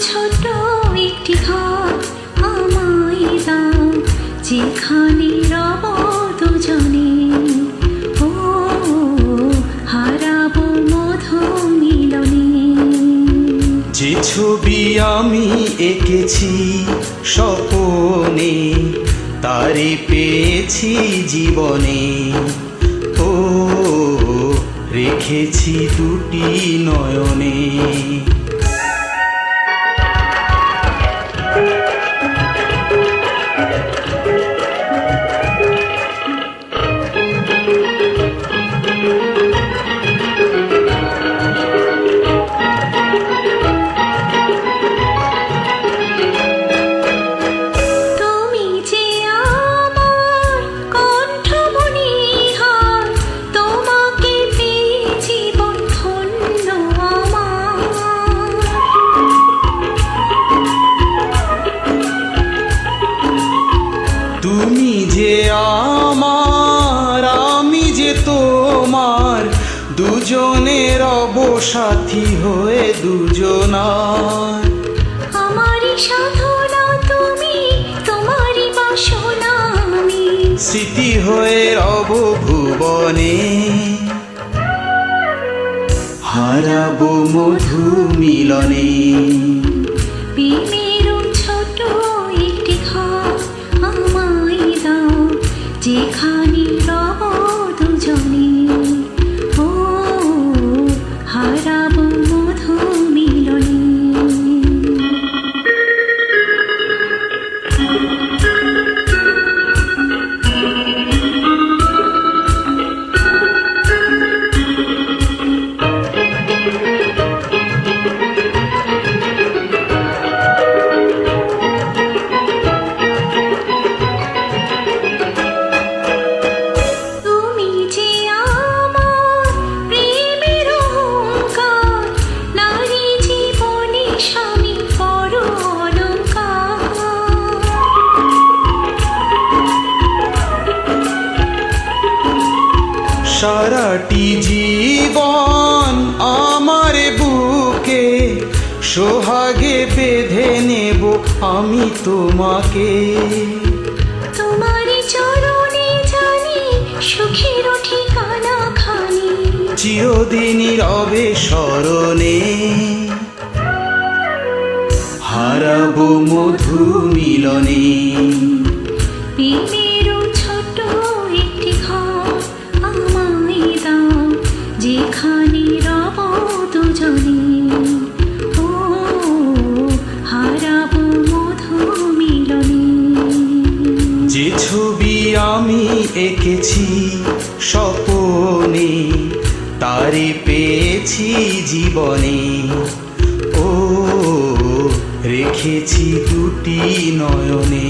ছোট একটি ঘর। ছবি আমি এঁকেছি স্বপনে তারে পেয়েছি জীবনে। ও রেখেছি দুটি নয়নে। অবসাথী হয়ে দুজনার আমারই সাধনা তুমি তোমারই বাসনা আমি। স্মৃতি হয়ে রব ভুবনে হারাবো মধু মিলনে। ছোট একটি ঘর আমায় দাও যেখানে সারাটি জীবন আমার বুকে সোহাগে বেঁধে নেব আমি তোমাকে। তোমারই চরণে জানি সুখের ঠিকানা খানি। চিরদিনই রবে স্মরণে। হারাবো মধু মিলনে। যেখানে রব দুজনে, ও হারাবো মধু মিলনে যে ছবি আমি এঁকেছি স্বপনে, তারে পেয়েছি জীবনে। ও, রেখেছি দুটি নয়নে।